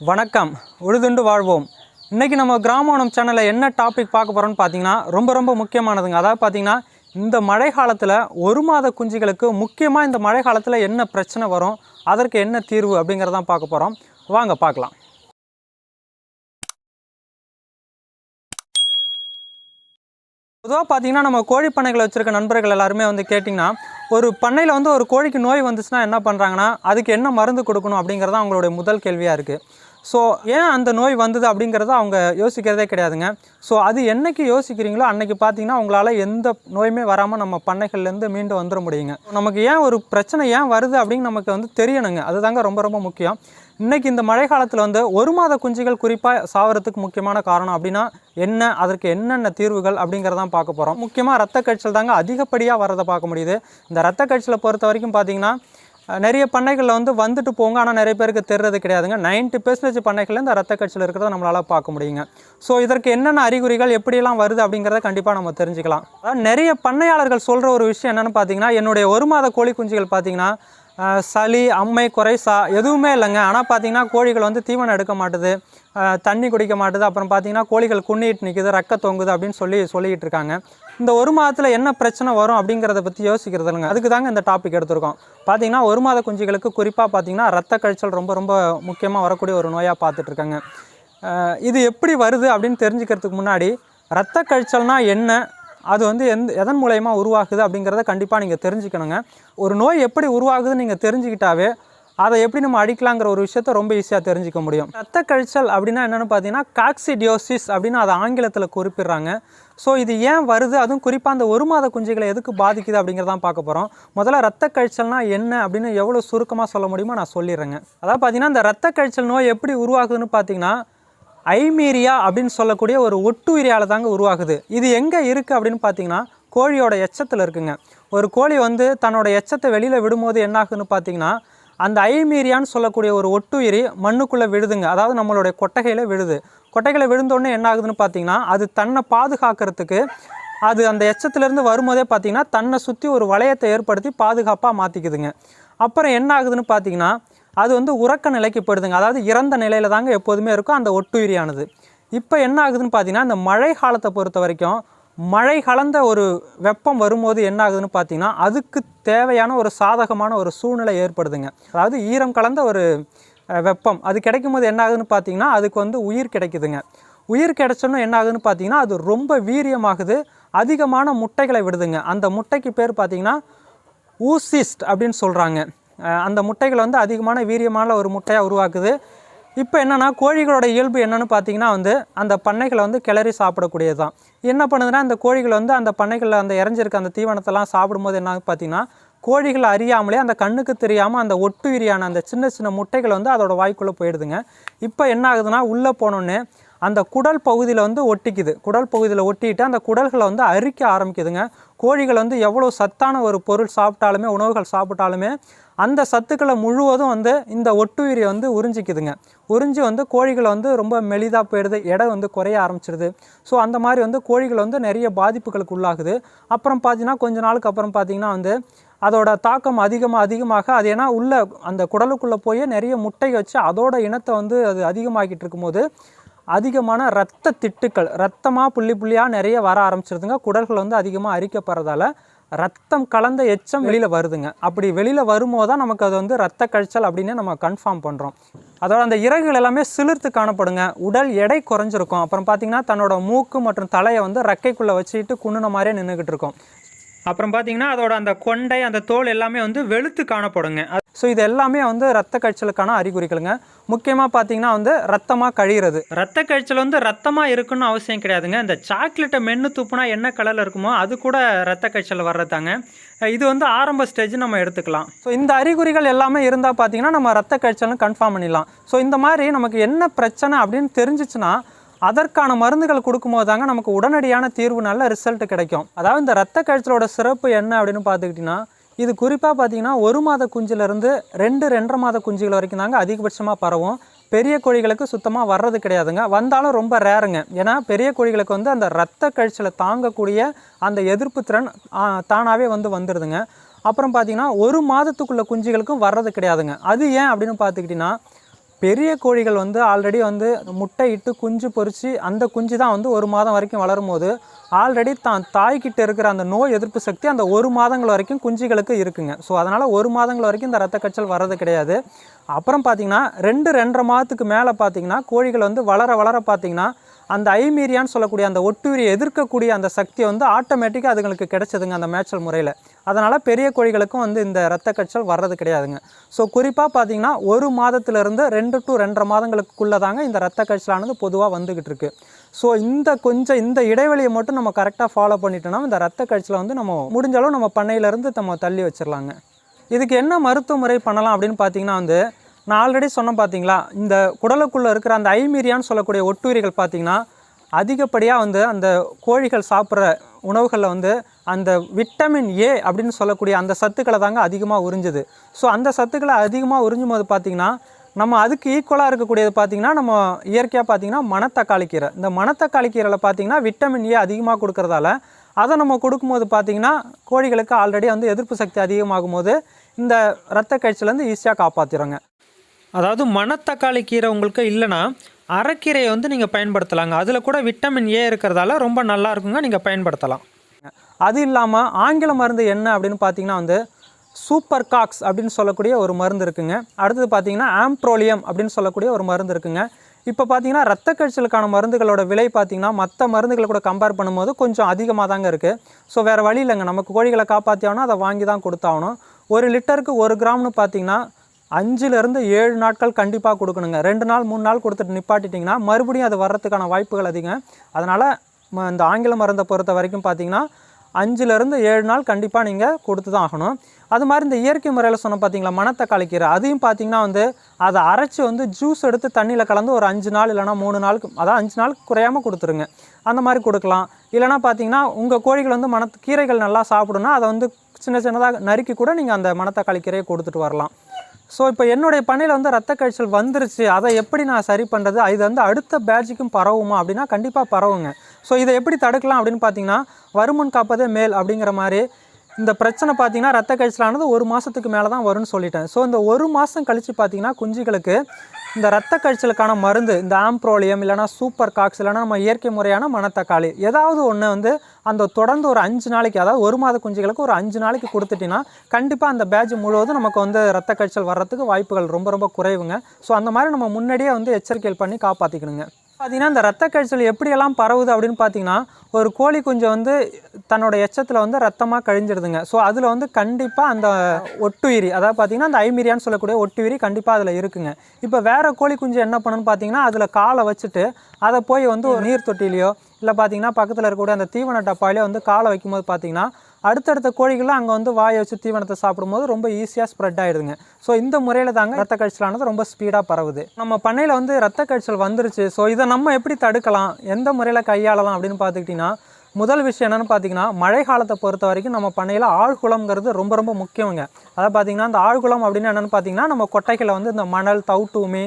வணக்கம். உழுதுண்டு வாழ்வோம். இன்றைக்கி நம்ம கிராமோணம் சேனலில் என்ன டாபிக் பார்க்க போகிறோம்னு பார்த்தீங்கன்னா ரொம்ப ரொம்ப முக்கியமானதுங்க. அதாவது பார்த்தீங்கன்னா இந்த மழை காலத்தில் ஒரு மாத குஞ்சுகளுக்கு முக்கியமாக இந்த மழை காலத்தில் என்ன பிரச்சனை வரும் அதற்கு என்ன தீர்வு அப்படிங்கிறதான் பார்க்க போகிறோம் வாங்க பார்க்கலாம். பொதுவாக பார்த்தீங்கன்னா நம்ம கோழிப்பண்ணைகளை வச்சுருக்க நண்பர்கள் எல்லாருமே வந்து கேட்டிங்கன்னா ஒரு பண்ணையில் வந்து ஒரு கோழிக்கு நோய் வந்துச்சுன்னா என்ன பண்ணுறாங்கன்னா அதுக்கு என்ன மருந்து கொடுக்கணும் அப்படிங்கிறது தான் அவங்களுடைய முதல் கேள்வியாக இருக்குது ஸோ ஏன் அந்த நோய் வந்தது அப்படிங்கிறத அவங்க யோசிக்கிறதே கிடையாதுங்க. ஸோ அது என்னைக்கு யோசிக்கிறீங்களோ அன்றைக்கி பார்த்தீங்கன்னா உங்களால் எந்த நோயுமே வராமல் நம்ம பண்ணைகள்லேருந்து மீண்டும் வந்துட முடியுங்க. நமக்கு ஏன் ஒரு பிரச்சனை ஏன் வருது அப்படின்னு நமக்கு வந்து தெரியணுங்க. அதுதாங்க ரொம்ப ரொம்ப முக்கியம். இன்றைக்கி இந்த மழை காலத்தில் வந்து ஒரு மாத குஞ்சுகள் குறிப்பாக சாவறதுக்கு முக்கியமான காரணம் அப்படின்னா என்ன அதற்கு என்னென்ன தீர்வுகள் அப்படிங்கிறதான் பார்க்க போகிறோம் முக்கியமாக ரத்த கழிச்சல் தாங்க அதிகப்படியாக வரதை பார்க்க முடியுது. இந்த ரத்த கழிச்சலை பொறுத்த வரைக்கும் பார்த்தீங்கன்னா நிறைய பண்ணைகளில் வந்து வந்துட்டு போங்க. ஆனால் நிறைய பேருக்கு தெரிறது கிடையாதுங்க. 90% பெர்சன்டேஜ் பண்ணைகளில் இந்த ரத்த கட்சியில் இருக்கிறத நம்மளால் பார்க்க முடியுங்க. ஸோ இதற்கு என்னென்ன அறிகுறிகள் எப்படியெல்லாம் வருது அப்படிங்கிறத கண்டிப்பாக நம்ம தெரிஞ்சுக்கலாம். அதாவது நிறைய பண்ணையாளர்கள் சொல்கிற ஒரு விஷயம் என்னென்னு பார்த்தீங்கன்னா என்னுடைய ஒரு மாத கோழி குஞ்சுகள் பார்த்தீங்கன்னா சளி அம்மை குறைசா எதுவுமே இல்லைங்க. ஆனால் பார்த்தீங்கன்னா கோழிகள் வந்து தீவனம் எடுக்க மாட்டுது. தண்ணி குடிக்க மாட்டுது. அப்புறம் பார்த்தீங்கன்னா கோழிகள் குன்னிட்டு நிற்குது ரக்க தொங்குது அப்படின்னு சொல்லி சொல்லிக்கிட்டு இருக்காங்க. இந்த ஒரு மாதத்தில் என்ன பிரச்சனை வரும் அப்படிங்கிறத பற்றி யோசிக்கிறது இல்லைங்க. அதுக்கு தாங்க இந்த டாபிக் எடுத்திருக்கோம். பார்த்தீங்கன்னா ஒரு மாத குஞ்சுகளுக்கு குறிப்பாக பார்த்தீங்கன்னா ரத்த கழிச்சல் ரொம்ப ரொம்ப முக்கியமாக வரக்கூடிய ஒரு நோயாக பார்த்துட்ருக்காங்க இது எப்படி வருது அப்படின்னு தெரிஞ்சுக்கிறதுக்கு முன்னாடி ரத்த கழிச்சல்னால் என்ன? அது வந்து எந்த எதன் மூலயமா உருவாகுது அப்படிங்கிறத கண்டிப்பாக நீங்கள் தெரிஞ்சுக்கணுங்க. ஒரு நோய் எப்படி உருவாகுதுன்னு நீங்கள் தெரிஞ்சுக்கிட்டாவே அதை எப்படி நம்ம அடிக்கலாங்கிற ஒரு விஷயத்த ரொம்ப ஈஸியாக தெரிஞ்சுக்க முடியும். ரத்த கழிச்சல் அப்படின்னா என்னென்னு பார்த்தீங்கன்னா காக்சிடியோசிஸ் அப்படின்னு அதை ஆங்கிலத்தில் குறிப்பிடுறாங்க. ஸோ இது ஏன் வருது? அதுவும் குறிப்பாக அந்த ஒரு மாத குஞ்சுகளை எதுக்கு பாதிக்குது அப்படிங்கிறதான் பார்க்க போகிறோம் முதல்ல ரத்த கழிச்சல்னா என்ன அப்படின்னு எவ்வளோ சுருக்கமாக சொல்ல முடியுமோ நான் சொல்லிடுறேங்க. அதாவது பார்த்தீங்கன்னா இந்த ரத்த கழிச்சல் நோய் எப்படி உருவாகுதுன்னு பார்த்தீங்கன்னா ஐமீரியா அப்படின்னு சொல்லக்கூடிய ஒரு ஒட்டுயிரியால் தாங்க உருவாகுது. இது எங்கே இருக்குது அப்படின்னு பார்த்தீங்கன்னா கோழியோட எச்சத்தில் இருக்குங்க. ஒரு கோழி வந்து தன்னோட எச்சத்தை வெளியில் விடும்போது என்னாகுன்னு பார்த்தீங்கன்னா அந்த ஐமீரியான்னு சொல்லக்கூடிய ஒரு ஒட்டுயிரி மண்ணுக்குள்ளே விழுதுங்க. அதாவது நம்மளுடைய கொட்டகையில் விழுது. கொட்டைகளை விழுந்தோடனே என்ன ஆகுதுன்னு பார்த்தீங்கன்னா அது தன்னை பாதுகாக்கிறதுக்கு அது அந்த எச்சத்துலேருந்து வரும்போதே பார்த்தீங்கன்னா தன்னை சுற்றி ஒரு வளையத்தை ஏற்படுத்தி பாதுகாப்பாக மாற்றிக்குதுங்க அப்புறம் என்ன ஆகுதுன்னு பார்த்தீங்கன்னா அது வந்து உறக்க நிலைக்கு போயிடுதுங்க. அதாவது இறந்த நிலையில் தாங்க எப்போதுமே இருக்கும். அந்த ஒட்டுயிரியானது. இப்போ என்ன ஆகுதுன்னு பார்த்தீங்கன்னா இந்த மழை காலத்தை பொறுத்த வரைக்கும் மழை கலந்த ஒரு வெப்பம் வரும்போது என்ன ஆகுதுன்னு பார்த்தீங்கன்னா அதுக்கு தேவையான ஒரு சாதகமான ஒரு சூழ்நிலை ஏற்படுதுங்க. அதாவது ஈரம் கலந்த ஒரு வெப்பம் அது கிடைக்கும் போது என்ன ஆகுதுன்னு பார்த்தீங்கன்னா அதுக்கு வந்து உயிர் கிடைக்குதுங்க. உயிர் கிடைச்சோன்னு என்ன ஆகுதுன்னு பார்த்தீங்கன்னா அது ரொம்ப வீரியமாகுது. அதிகமான முட்டைகளை விடுதுங்க. அந்த முட்டைக்கு பேர் பார்த்தீங்கன்னா ஊசிஸ்ட் அப்படின்னு சொல்கிறாங்க அந்த முட்டைகளை வந்து அதிகமான வீரியமான ஒரு முட்டையாக உருவாக்குது. இப்போ என்னென்னா கோழிகளோட இயல்பு என்னென்னு பார்த்தீங்கன்னா வந்து அந்த பண்ணைகளை வந்து கிளறி சாப்பிடக்கூடியது தான் என்ன பண்ணுதுன்னா அந்த கோழிகள் வந்து அந்த பண்ணைகளில் அந்த இறஞ்சிருக்க அந்த தீவனத்தெல்லாம் சாப்பிடும்போது என்ன ஆகுது பார்த்தீங்கன்னா கோழிகள் அறியாமலே அந்த கண்ணுக்கு தெரியாமல் அந்த ஒட்டுயிரியான அந்த சின்ன சின்ன முட்டைகள் வந்து அதோட வாய்க்குள்ளே போயிடுதுங்க. இப்போ என்ன ஆகுதுன்னா உள்ளே போனோன்னே அந்த குடல் பகுதியில் வந்து ஒட்டிக்குது. குடல் பகுதியில் ஒட்டிட்டு அந்த குடல்களை வந்து அரிக்க ஆரம்பிக்குதுங்க. கோழிகள் வந்து எவ்வளோ சத்தான ஒரு பொருள் சாப்பிட்டாலுமே உணவுகள் சாப்பிட்டாலுமே அந்த சத்துக்களை முழுவதும் வந்து இந்த ஒட்டுயிரியை வந்து உறிஞ்சிக்குதுங்க. உறிஞ்சி வந்து கோழிகளை வந்து ரொம்ப மெலிதாக போயிடுது. எடை வந்து குறைய ஆரம்பிச்சிடுது ஸோ அந்த மாதிரி வந்து கோழிகள் வந்து நிறைய பாதிப்புகளுக்கு உள்ளாகுது. அப்புறம் பார்த்தீங்கன்னா கொஞ்ச நாளுக்கு அப்புறம் பார்த்தீங்கன்னா வந்து அதோட தாக்கம் அதிகமாக அதிகமாக அது ஏன்னா உள்ள அந்த குடலுக்குள்ளே போய் நிறைய முட்டை வச்சு அதோட இனத்தை வந்து அது அதிகமாக்கிட்டு இருக்கும்போது அதிகமான ரத்த திட்டுக்கள் ரத்தமாக புள்ளி புள்ளியாக நிறைய வர ஆரம்பிச்சிருதுங்க. குடல்கள் வந்து அதிகமாக அரிக்கப்படுறதால ரத்தம் கலந்த எச்சம் வெளியில் வருதுங்க. அப்படி வெளியில் வரும்போது தான் நமக்கு அது வந்து ரத்த கழிச்சல் அப்படின்னு நம்ம கன்ஃபார்ம் பண்ணுறோம் அதோட அந்த இறகுகள் எல்லாமே சிலிர்த்து காணப்படுங்க. உடல் எடை குறைஞ்சிருக்கும். அப்புறம் பார்த்தீங்கன்னா தன்னோட மூக்கு மற்றும் தலையை வந்து ரெக்கைக்குள்ளே வச்சுக்கிட்டு குன்னுன மாதிரியே நின்றுக்கிட்டு இருக்கும். அப்புறம் பார்த்தீங்கன்னா அதோட அந்த கொண்டை அந்த தோல் எல்லாமே வந்து வெளுத்து காணப்படுங்க. ஸோ இது எல்லாமே வந்து ரத்த கழிச்சலுக்கான அறிகுறிகளுங்க. முக்கியமாக பார்த்தீங்கன்னா வந்து ரத்தமாக கழிகிறது ரத்த கழிச்சல் வந்து ரத்தமாக இருக்குன்னு அவசியம் கிடையாதுங்க. இந்த சாக்லேட்டை மென்று துப்புனா என்ன கலரில் இருக்குமோ அது கூட ரத்த கழிச்சல் வர்றதாங்க இது வந்து ஆரம்ப ஸ்டேஜ் நம்ம எடுத்துக்கலாம். ஸோ இந்த அறிகுறிகள் எல்லாமே இருந்தால் பார்த்தீங்கன்னா நம்ம ரத்த கழிச்சலும் கன்ஃபார்ம் பண்ணிடலாம். ஸோ இந்த மாதிரி நமக்கு என்ன பிரச்சனை அப்படின்னு தெரிஞ்சிச்சுன்னா அதற்கான மருந்துகள் கொடுக்கும்போது தாங்க நமக்கு உடனடியான தீர்வு நல்ல ரிசல்ட் கிடைக்கும். அதாவது இந்த ரத்த கழிச்சலோட சிறப்பு என்ன அப்படின்னு பார்த்துக்கிட்டிங்கன்னா இது குறிப்பாக பார்த்தீங்கன்னா ஒரு மாத குஞ்சிலேருந்து ரெண்டு ரெண்டரை மாத குஞ்சுகள் வரைக்கும் தாங்க அதிகபட்சமாக பரவும். பெரிய கோழிகளுக்கு சுத்தமாக வர்றது கிடையாதுங்க. வந்தாலும் ரொம்ப ரேருங்க ஏன்னா பெரிய கோழிகளுக்கு வந்து அந்த ரத்த கழிச்சலை தாங்கக்கூடிய அந்த எதிர்ப்பு திறன் தானாகவே வந்து வந்துடுதுங்க. அப்புறம் பார்த்திங்கன்னா ஒரு மாதத்துக்குள்ளே குஞ்சுகளுக்கும் வர்றது கிடையாதுங்க. அது ஏன் அப்படின்னு பார்த்துக்கிட்டிங்கன்னா பெரிய கோழிகள் வந்து ஆல்ரெடி வந்து முட்டை இட்டு குஞ்சு பொறிச்சு அந்த குஞ்சு தான் வந்து ஒரு மாதம் வரைக்கும் வளரும் போது ஆல்ரெடி தான் தாய்கிட்ட இருக்கிற அந்த நோய் எதிர்ப்பு சக்தி அந்த ஒரு மாதங்கள் வரைக்கும் குஞ்சுகளுக்கு இருக்குங்க. ஸோ அதனால் ஒரு மாதங்கள் வரைக்கும் இந்த ரத்த கச்சல் வர்றது கிடையாது. அப்புறம் பார்த்திங்கன்னா ரெண்டு ரெண்டரை மாதத்துக்கு மேலே பார்த்தீங்கன்னா கோழிகள் வந்து வளர வளர பார்த்தீங்கன்னா அந்த ஐமீரியான்னு சொல்லக்கூடிய அந்த ஒட்டுயிரியை எதிர்க்கக்கூடிய அந்த சக்தி வந்து ஆட்டோமேட்டிக்காக அதுங்களுக்கு கிடைச்சதுங்க அந்த மேய்ச்சல் முறையில். அதனால் பெரிய கோழிகளுக்கும் வந்து இந்த ரத்த கச்சல் வர்றது கிடையாதுங்க. ஸோ குறிப்பாக பார்த்தீங்கன்னா ஒரு மாதத்துலேருந்து ரெண்டு டு ரெண்டரை மாதங்களுக்குள்ளே தாங்க இந்த ரத்த கச்சலானது பொதுவாக வந்துக்கிட்டு இருக்கு. ஸோ இந்த கொஞ்சம் இந்த இடைவெளியை மட்டும் நம்ம கரெக்டாக ஃபாலோ பண்ணிட்டோம்னா இந்த ரத்த கழிச்சலை வந்து நம்ம முடிஞ்ச அளவு நம்ம பண்ணையிலேருந்து நம்ம தள்ளி வச்சிடலாங்க இதுக்கு என்ன மருத்துவ முறை பண்ணலாம் அப்படின்னு பார்த்தீங்கன்னா வந்து நான் ஆல்ரெடி சொன்னேன் பார்த்தீங்களா இந்த குடலுக்குள்ளே இருக்கிற அந்த ஐமீரியான்னு சொல்லக்கூடிய ஒட்டுயிரிகள் பார்த்திங்கன்னா அதிகப்படியாக வந்து அந்த கோழிகள் சாப்பிட்ற உணவுகளில் வந்து அந்த விட்டமின் ஏ அப்படின்னு சொல்லக்கூடிய அந்த சத்துக்களை தாங்க அதிகமாக உறிஞ்சுது. ஸோ அந்த சத்துக்களை அதிகமாக உறிஞ்சும் போது பார்த்திங்கன்னா நம்ம அதுக்கு ஈக்குவலாக இருக்கக்கூடியது பார்த்திங்கன்னா நம்ம இயற்கையாக பார்த்திங்கன்னா மணத்தக்காளி கீரை. இந்த மணத்தக்காளி கீரையில் பார்த்திங்கன்னா விட்டமின் ஏ அதிகமாக கொடுக்குறதால அதை நம்ம கொடுக்கும்போது பார்த்திங்கன்னா கோழிகளுக்கு ஆல்ரெடி வந்து எதிர்ப்பு சக்தி அதிகமாகும் போது இந்த ரத்த கழிச்சிலேருந்து ஈஸியாக காப்பாற்றிடுங்க அதாவது மணத்தக்காளி கீரை உங்களுக்கு இல்லைன்னா அரைக்கீரையை வந்து நீங்கள் பயன்படுத்தலாங்க. அதில் கூட விட்டமின் ஏ இருக்கிறதால ரொம்ப நல்லா இருக்குங்க. நீங்கள் பயன்படுத்தலாம். அது இல்லாமல் ஆங்கில மருந்து என்ன அப்படின்னு பார்த்தீங்கன்னா வந்து சூப்பர் காக்ஸ் அப்படின்னு சொல்லக்கூடிய ஒரு மருந்து இருக்குங்க. அடுத்தது பார்த்தீங்கன்னா ஆம்ப்ரோலியம் அப்படின்னு சொல்லக்கூடிய ஒரு மருந்து இருக்குங்க. இப்போ பார்த்தீங்கன்னா ரத்த கழிச்சலுக்கான மருந்துகளோட விலை பார்த்திங்கன்னா மற்ற மருந்துகளை கூட கம்பேர் பண்ணும்போது கொஞ்சம் அதிகமாக தாங்க இருக்குது ஸோ வேறு வழி இல்லைங்க. நமக்கு கோழிகளை காப்பாற்றியாகணும் அதை வாங்கி தான் கொடுத்தாகணும். ஒரு லிட்டருக்கு ஒரு கிராம்னு பார்த்தீங்கன்னா அஞ்சுலேருந்து ஏழு நாட்கள் கண்டிப்பாக கொடுக்கணுங்க. ரெண்டு நாள் மூணு நாள் கொடுத்துட்டு நிப்பாட்டிட்டிங்கன்னா மறுபடியும் அது வர்றதுக்கான வாய்ப்புகள் அதிகம். அதனால் ம- இந்த ஆங்கில மருந்தை பொறுத்த வரைக்கும் பார்த்தீங்கன்னா அஞ்சுலேருந்து ஏழு நாள் கண்டிப்பாக நீங்கள் கொடுத்து தான் ஆகணும். அது மாதிரி இந்த இயற்கை முறையில் சொன்ன பார்த்தீங்களா மணத்தக்காளி கீரை. அதையும் பார்த்தீங்கன்னா வந்து அதை அரைச்சி வந்து ஜூஸ் எடுத்து தண்ணியில் கலந்து ஒரு அஞ்சு நாள் இல்லைனா மூணு நாளுக்கு அதான் அஞ்சு நாளுக்கு குறையாமல் கொடுத்துருங்க. அந்த மாதிரி கொடுக்கலாம். இல்லைனா பார்த்தீங்கன்னா உங்கள் கோழிகள் வந்து மணத்து கீரைகள் நல்லா சாப்பிடுன்னா அதை வந்து சின்ன சின்னதாக நறுக்கி கூட நீங்கள் அந்த மணத்தக்காளி கீரையை கொடுத்துட்டு வரலாம். ஸோ இப்போ என்னுடைய பணியில் வந்து ரத்த கழிச்சல் வந்துருச்சு. அதை எப்படி நான் சரி பண்ணுறது இது வந்து அடுத்த பேட்சுக்கும் பரவுமா அப்படின்னா கண்டிப்பாக பரவுங்க. ஸோ இதை எப்படி தடுக்கலாம் அப்படின்னு பார்த்தீங்கன்னா வருமுன் காப்பதே மேல் அப்படிங்கிற மாதிரி இந்த பிரச்சனை பார்த்தீங்கன்னா ரத்த கழிச்சலானது ஒரு மாதத்துக்கு மேலே தான் வரும்னு சொல்லிட்டேன். ஸோ இந்த ஒரு மாதம் கழித்து பார்த்தீங்கன்னா குஞ்சுகளுக்கு இந்த ரத்த கழிச்சலுக்கான மருந்து இந்த ஆம்ப்ரோலியம் இல்லைனா சூப்பர் காக்ஸ் இல்லைனா நம்ம இயற்கை முறையான மணத்தக்காளி ஏதாவது ஒன்று வந்து அந்த தொடர்ந்து ஒரு அஞ்சு நாளைக்கு அதாவது ஒரு மாத குஞ்சுகளுக்கு ஒரு அஞ்சு நாளைக்கு கொடுத்துட்டிங்கன்னா கண்டிப்பாக அந்த பேட்ச் முழுவதும் நமக்கு வந்து ரத்த கழிச்சல் வர்றதுக்கு வாய்ப்புகள் ரொம்ப ரொம்ப குறைவுங்க. ஸோ அந்த மாதிரி நம்ம முன்னாடியே வந்து எச்சரிக்கைகள் பண்ணி காப்பாற்றிக்கணுங்க பார்த்திங்கன்னா இந்த ரத்த கழிச்சல் எப்படியெல்லாம் பரவுது அப்படின்னு பார்த்தீங்கன்னா ஒரு கோழி குஞ்சை வந்து தன்னோட எச்சத்தில் வந்து ரத்தமாக கழிஞ்சிடுதுங்க ஸோ அதில் வந்து கண்டிப்பாக அந்த ஒட்டுயிரி அதாவது பார்த்தீங்கன்னா அந்த ஐமீரியான்னு சொல்லக்கூடிய ஒட்டுயிரி கண்டிப்பாக அதில் இருக்குங்க. இப்போ வேறு கோழி குஞ்சு என்ன பண்ணுன்னு பார்த்தீங்கன்னா அதில் காலை வச்சுட்டு அதை போய் வந்து ஒரு நீர் தொட்டிலையோ இல்லை பார்த்தீங்கன்னா பக்கத்தில் இருக்கக்கூடிய அந்த தீவன டப்பாலையோ வந்து காலை வைக்கும்போது பார்த்திங்கன்னா அடுத்தடுத்த கோழிகள்லாம் அங்கே வந்து வாயை வச்சு தீவனத்தை சாப்பிடும்போது ரொம்ப ஈஸியாக ஸ்ப்ரெட் ஆகிடுதுங்க ஸோ இந்த முறையில் தாங்க ரத்த கழிச்சலானது ரொம்ப ஸ்பீடாக பரவுது. நம்ம பண்ணையில் வந்து ரத்த கழிச்சல் வந்துருச்சு. ஸோ இதை நம்ம எப்படி தடுக்கலாம்? எந்த முறையில் கையாளலாம் அப்படின்னு பார்த்துக்கிட்டிங்கன்னா முதல் விஷயம் என்னென்னு பார்த்தீங்கன்னா மழை காலத்தை பொறுத்த வரைக்கும் நம்ம பண்ணையில் ஆழ்குளம்ங்கிறது ரொம்ப ரொம்ப முக்கியங்க அதாவது பார்த்தீங்கன்னா அந்த ஆழ்குளம் அப்படின்னு என்னென்னு பார்த்தீங்கன்னா நம்ம கொட்டைகளை வந்து இந்த மணல் தவுட்டுமே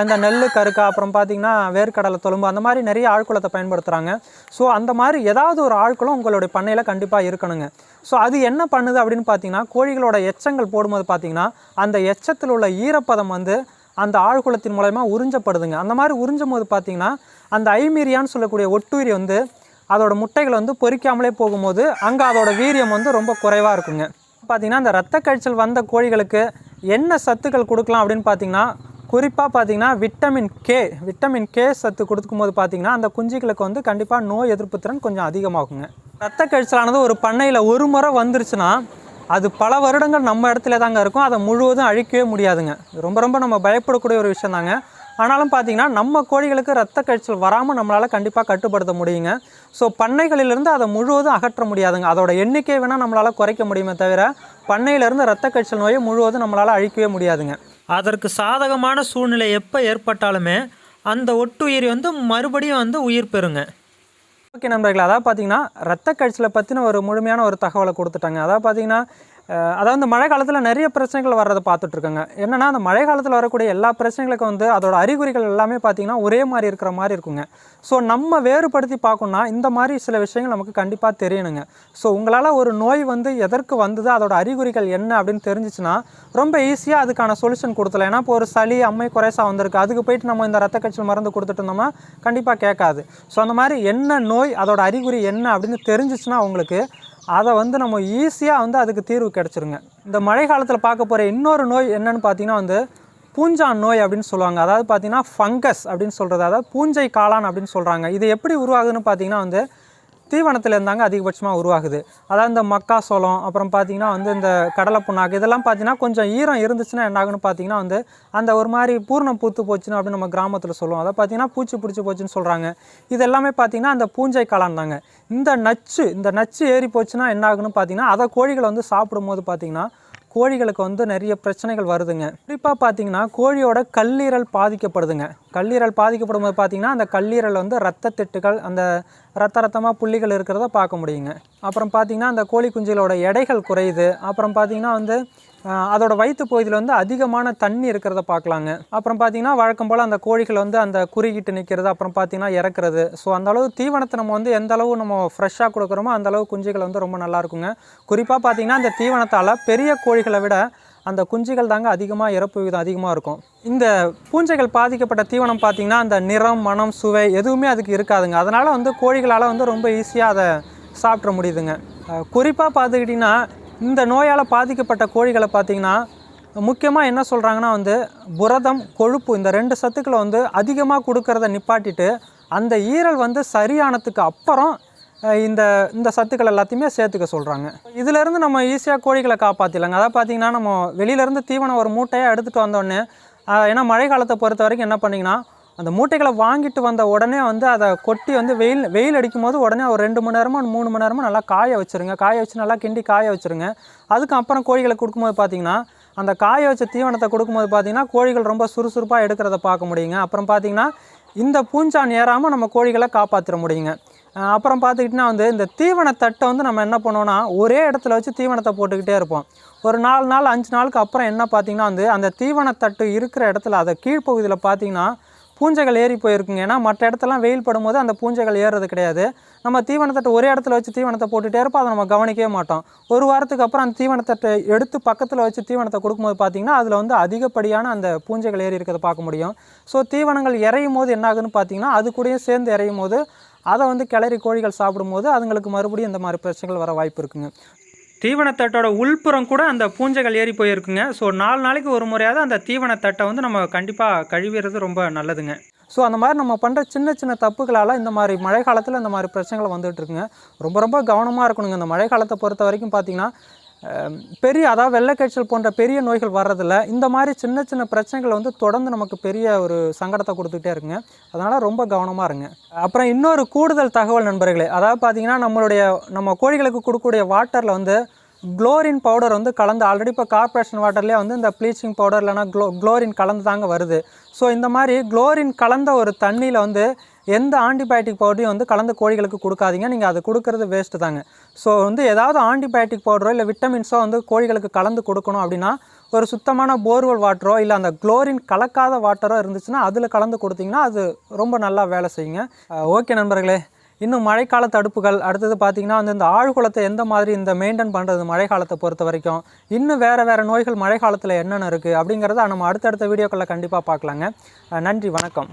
இந்த நெல் கருக்கா அப்புறம் பார்த்தீங்கன்னா வேர்க்கடலை தொலும்பு அந்த மாதிரி நிறைய ஆழ்குளத்தை பயன்படுத்துகிறாங்க ஸோ அந்த மாதிரி ஏதாவது ஒரு ஆழ்குளம் உங்களுடைய பண்ணையில் கண்டிப்பாக இருக்கணுங்க. ஸோ அது என்ன பண்ணுது அப்படின்னு பார்த்தீங்கன்னா கோழிகளோட எச்சங்கள் போடும்போது பார்த்திங்கன்னா அந்த எச்சத்தில் உள்ள ஈரப்பதம் வந்து அந்த ஆழ்குளத்தின் மூலயமா உறிஞ்சப்படுதுங்க. அந்த மாதிரி உறிஞ்சும் போது பார்த்தீங்கன்னா அந்த ஐமீரியான்னு சொல்லக்கூடிய ஒட்டுயிரி வந்து அதோட முட்டைகளை வந்து பொறிக்காமலே போகும்போது அங்கே அதோட வீரியம் வந்து ரொம்ப குறைவாக இருக்குங்க. பார்த்தீங்கன்னா அந்த ரத்த கழிச்சல் வந்த கோழிகளுக்கு என்ன சத்துக்கள் கொடுக்கலாம் அப்படின்னு பார்த்தீங்கன்னா குறிப்பாக பார்த்தீங்கன்னா விட்டமின் கே விட்டமின் கே சத்து கொடுக்கும்போது பார்த்தீங்கன்னா அந்த குஞ்சுகளுக்கு வந்து கண்டிப்பாக நோய் எதிர்ப்பு திறன் கொஞ்சம் அதிகமாகுங்க. ரத்த கழிச்சலானது ஒரு பண்ணையில் ஒரு முறை வந்துருச்சுன்னா அது பல வருடங்கள் நம்ம இடத்துல தாங்க இருக்கும். அதை முழுவதும் அழிக்கவே முடியாதுங்க. ரொம்ப ரொம்ப நம்ம பயப்படக்கூடிய ஒரு விஷயம் தாங்க ஆனாலும் பார்த்தீங்கன்னா நம்ம கோழிகளுக்கு ரத்த கழிச்சல் வராமல் நம்மளால் கண்டிப்பாக கட்டுப்படுத்த முடியுங்க. ஸோ பண்ணைகளிலிருந்து அதை முழுவதும் அகற்ற முடியாதுங்க. அதோட எண்ணிக்கை வேணால் நம்மளால் குறைக்க முடியுமே தவிர பண்ணையிலேருந்து ரத்த கழிச்சல் நோயை முழுவதும் நம்மளால் அழிக்கவே முடியாதுங்க. அதற்கு சாதகமான சூழ்நிலை எப்போ ஏற்பட்டாலுமே அந்த ஒட்டுயிரி வந்து மறுபடியும் வந்து உயிர் பெறுங்க. ஓகே நண்பர்களே அதாவது பார்த்தீங்கன்னா ரத்த கழிச்சலை பற்றின ஒரு முழுமையான ஒரு தகவலை கொடுத்துட்டாங்க. அதாவது பார்த்தீங்கன்னா அதாவது இந்த மழை காலத்தில் நிறைய பிரச்சனைகள் வர்றதை பார்த்துட்ருக்கோங்க. என்னென்னா அந்த மழை காலத்தில் வரக்கூடிய எல்லா பிரச்சனைகளுக்கும் வந்து அதோட அறிகுறிகள் எல்லாமே பார்த்திங்கன்னா ஒரே மாதிரி இருக்கிற மாதிரி இருக்குங்க. ஸோ நம்ம வேறுபடுத்தி பார்க்கணுன்னா இந்த மாதிரி சில விஷயங்கள் நமக்கு கண்டிப்பாக தெரியணுங்க. ஸோ உங்களால் ஒரு நோய் வந்து எதற்கு வந்தது அதோட அறிகுறிகள் என்ன அப்படின்னு தெரிஞ்சிச்சுன்னா ரொம்ப ஈஸியாக அதுக்கான சொல்யூஷன் கொடுத்தலாம் ஏன்னா இப்போ ஒரு சளி அம்மை குறைசா வந்திருக்கு. அதுக்கு போயிட்டு நம்ம இந்த ரத்த கட்சியில் மருந்து கொடுத்துட்டு இருந்தோம்னா கண்டிப்பாக கேட்காது. ஸோ அந்த மாதிரி என்ன நோய் அதோட அறிகுறி என்ன அப்படின்னு தெரிஞ்சிச்சுன்னா உங்களுக்கு அதை வந்து நம்ம ஈஸியாக வந்து அதுக்கு தீர்வு கிடச்சிருங்க. இந்த மழை காலத்தில் பார்க்க போகிற இன்னொரு நோய் என்னென்னு பார்த்தீங்கன்னா வந்து பூஞ்சான் நோய் அப்படின்னு சொல்லுவாங்க. அதாவது பார்த்தீங்கன்னா ஃபங்கஸ் அப்படின்னு சொல்கிறது அதாவது பூஞ்சை காளான் அப்படின்னு சொல்கிறாங்க இது எப்படி உருவாகுதுன்னு பார்த்தீங்கன்னா வந்து தீவனத்தில் இருந்தாங்க அதிகபட்சமாக உருவாகுது. அதாவது இந்த மக்காசோளம் அப்புறம் பார்த்தீங்கன்னா வந்து இந்த கடலை புண்ணாக்கு இதெல்லாம் பார்த்தீங்கன்னா கொஞ்சம் ஈரம் இருந்துச்சுன்னா என்ன ஆகுன்னு பார்த்தீங்கன்னா வந்து அந்த ஒரு மாதிரி பூர்ணம் பூத்து போச்சுன்னு அப்படின்னு நம்ம கிராமத்தில் சொல்லுவோம். அதை பார்த்தீங்கன்னா பூச்சி பிடிச்சி போச்சுன்னு சொல்கிறாங்க இது எல்லாமே பார்த்தீங்கன்னா அந்த பூஞ்சை காளான் தாங்க இந்த நச்சு இந்த நச்சு ஏறி போச்சுன்னா என்ன ஆகுன்னு பார்த்தீங்கன்னா அதை கோழிகளை வந்து சாப்பிடும்போது பார்த்தீங்கன்னா கோழிகளுக்கு வந்து நிறைய பிரச்சனைகள் வருதுங்க. குறிப்பாக பார்த்தீங்கன்னா கோழியோட கல்லீரல் பாதிக்கப்படுதுங்க. கல்லீரல் பாதிக்கப்படும் போது பார்த்தீங்கன்னா அந்த கல்லீரல் வந்து ரத்த திட்டுகள் அந்த ரத்த ரத்தமாக புள்ளிகள் இருக்கிறத பார்க்க முடியுங்க. அப்புறம் பார்த்தீங்கன்னா அந்த கோழி குஞ்சுகளோட எடைகள் குறையுது. அப்புறம் பார்த்தீங்கன்னா வந்து அதோட வயிற்று பகுதியில் வந்து அதிகமான தண்ணி இருக்கிறத பார்க்கலாங்க. அப்புறம் பார்த்தீங்கன்னா வழக்கம் போல் அந்த கோழிகள் வந்து அந்த குறுகிட்டு நிற்கிறது அப்புறம் பார்த்திங்கன்னா இறக்குறது. ஸோ அந்த அளவு தீவனத்தை நம்ம வந்து எந்த அளவு நம்ம ஃப்ரெஷ்ஷாக கொடுக்குறோமோ அந்தளவு குஞ்சுகள் வந்து ரொம்ப நல்லா இருக்குங்க. குறிப்பாக பார்த்தீங்கன்னா அந்த தீவனத்தால் பெரிய கோழிகளை விட அந்த குஞ்சுகள் தாங்க அதிகமாக இறப்பு விகிதம் அதிகமாக இருக்கும். இந்த பூஞ்சைகள் பாதிக்கப்பட்ட தீவனம் பார்த்தீங்கன்னா அந்த நிறம் மனம் சுவை எதுவுமே அதுக்கு இருக்காதுங்க. அதனால் வந்து கோழிகளால் வந்து ரொம்ப ஈஸியாக அதை சாப்பிட்ற முடியுதுங்க. குறிப்பாக பார்த்துக்கிட்டிங்கன்னா இந்த நோயால் பாதிக்கப்பட்ட கோழிகளை பார்த்தீங்கன்னா முக்கியமாக என்ன சொல்கிறாங்கன்னா வந்து புரதம் கொழுப்பு இந்த ரெண்டு சத்துக்களை வந்து அதிகமாக கொடுக்கறத நிப்பாட்டிட்டு அந்த ஈரல் வந்து சரியானதுக்கு அப்புறம் இந்த இந்த சத்துக்கள் எல்லாத்தையுமே சேர்த்துக்க சொல்கிறாங்க இதிலேருந்து நம்ம ஈஸியாக கோழிகளை காப்பாற்றிடலாங்க அதாவது பார்த்தீங்கன்னா நம்ம வெளியிலேருந்து தீவனம் ஒரு மூட்டையாக எடுத்துகிட்டு வந்தோடனே ஏன்னா மழை காலத்தை பொறுத்த வரைக்கும் என்ன பண்ணிங்கன்னா அந்த மூட்டைகளை வாங்கிட்டு வந்த உடனே வந்து அதை கொட்டி வந்து வெயில் வெயில் அடிக்கும் போது உடனே ஒரு ரெண்டு மணி நேரமோ மூணு மணி நேரமோ நல்லா காய வச்சுருங்க. காய வச்சு நல்லா கிண்டி காய வச்சுருங்க. அதுக்கு அப்புறம் கொடுக்கும்போது பார்த்தீங்கன்னா அந்த காய வச்ச தீவனத்தை கொடுக்கும்போது பார்த்தீங்கன்னா கோழிகள் ரொம்ப சுறுசுறுப்பாக எடுக்கிறத பார்க்க முடியுங்க. அப்புறம் பார்த்தீங்கன்னா இந்த பூஞ்சான் ஏறாமல் நம்ம கோழிகளை காப்பாற்றிட முடியுங்க. அப்புறம் பார்த்துக்கிட்டிங்கன்னா வந்து இந்த தீவனத்தட்டை தட்டை வந்து நம்ம என்ன பண்ணுவோம்னா ஒரே இடத்துல வச்சு தீவனத்தை போட்டுக்கிட்டே இருப்போம். ஒரு நாலு நாள் அஞ்சு நாளுக்கு அப்புறம் என்ன பார்த்தீங்கன்னா வந்து அந்த தீவனத்தட்டு இருக்கிற இடத்துல அதை கீழ்ப்பகுதியில் பார்த்தீங்கன்னா பூஞ்சைகள் ஏறி போயிருக்குங்க. ஏன்னா மற்ற இடத்துலலாம் வெயில் படும்போது அந்த பூஞ்சைகள் ஏறுறது கிடையாது. நம்ம தீவனத்தட்டை ஒரே இடத்துல வச்சு தீவனத்தை போட்டுகிட்டே இருப்போம். அதை நம்ம கவனிக்கவே மாட்டோம். ஒரு வாரத்துக்கு அப்புறம் அந்த தீவனத்தட்டை எடுத்து பக்கத்தில் வச்சு தீவனத்தை கொடுக்கும்போது பார்த்திங்கன்னா அதில் வந்து அதிகப்படியான அந்த பூஞ்சைகள் ஏறி இருக்கிறத பார்க்க முடியும். ஸோ தீவனங்கள் இறையும் போது என்ன ஆகுதுன்னு பார்த்தீங்கன்னா அது கூடயும் சேர்ந்து இறையும் போது அதை வந்து கிளறி கோழிகள் சாப்பிடும்போது அதுங்களுக்கு மறுபடியும் இந்த மாதிரி பிரச்சனைகள் வர வாய்ப்பு இருக்குங்க. தீவனத்தட்டோட உள்புறம் கூட அந்த பூஞ்சைகள் ஏறி போயிருக்குங்க. ஸோ நாலு நாளைக்கு ஒரு முறையாவது அந்த தீவனத்தட்டை வந்து நம்ம கண்டிப்பாக கழுவிறது ரொம்ப நல்லதுங்க. ஸோ அந்த மாதிரி நம்ம பண்ணுற சின்ன சின்ன தப்புகளால் இந்த மாதிரி மழை காலத்தில் இந்த மாதிரி பிரச்சனைகள் வந்துகிட்ருக்குங்க ரொம்ப ரொம்ப கவனமாக இருக்கணுங்க. இந்த மழை காலத்தை பொறுத்த வரைக்கும் பார்த்தீங்கன்னா பெரிய அதாவது வெள்ளைக்காய்ச்சல் போன்ற பெரிய நோய்கள் வர்றதில்ல. இந்த மாதிரி சின்ன சின்ன பிரச்சனைகள் வந்து தொடர்ந்து நமக்கு பெரிய ஒரு சங்கடத்தை கொடுத்துக்கிட்டே இருக்குங்க அதனால் ரொம்ப கவனமாக இருங்க. அப்புறம் இன்னொரு கூடுதல் தகவல் நண்பர்களே அதாவது பார்த்தீங்கன்னா நம்மளுடைய நம்ம கோழிகளுக்கு கொடுக்கக்கூடிய வாட்டரில் வந்து குளோரின் பவுடர் வந்து கலந்து ஆல்ரெடி இப்போ கார்ப்பரேஷன் வாட்டர்லேயே வந்து இந்த ப்ளீச்சிங் பவுடர் இல்லைனா க்ளோ குளோரின் கலந்து தாங்க வருது. ஸோ இந்த மாதிரி குளோரின் கலந்த ஒரு தண்ணியில் வந்து எந்த ஆன்டிபயோட்டிக் பவுடரையும் வந்து கலந்து கோழிகளுக்கு கொடுக்காதீங்க. நீங்கள் அது கொடுக்கறது வேஸ்ட்டு தாங்க. ஸோ வந்து ஏதாவது ஆன்டிபயோட்டிக் பவுடரோ இல்லை விட்டமின்ஸோ வந்து கோழிகளுக்கு கலந்து கொடுக்கணும் அப்படின்னா ஒரு சுத்தமான போர்வெல் வாட்டரோ இல்லை அந்த குளோரின் கலக்காத வாட்டரோ இருந்துச்சுன்னா அதில் கலந்து கொடுத்தீங்கன்னா அது ரொம்ப நல்லா வேலை செய்யுங்க. ஓகே நண்பர்களே. இன்னும் மழைக்கால தடுப்புகள். அடுத்தது பார்த்திங்கன்னா வந்து இந்த ஆழ்குளத்தை எந்த மாதிரி இந்த மெயின்டைன் பண்ணுறது மழை காலத்தை பொறுத்த வரைக்கும். இன்னும் வேறு வேறு நோய்கள் மழை காலத்தில் என்னென்ன இருக்குது அப்படிங்கிறத நம்ம அடுத்தடுத்த வீடியோக்களில் கண்டிப்பாக பார்க்கலாங்க நன்றி வணக்கம்.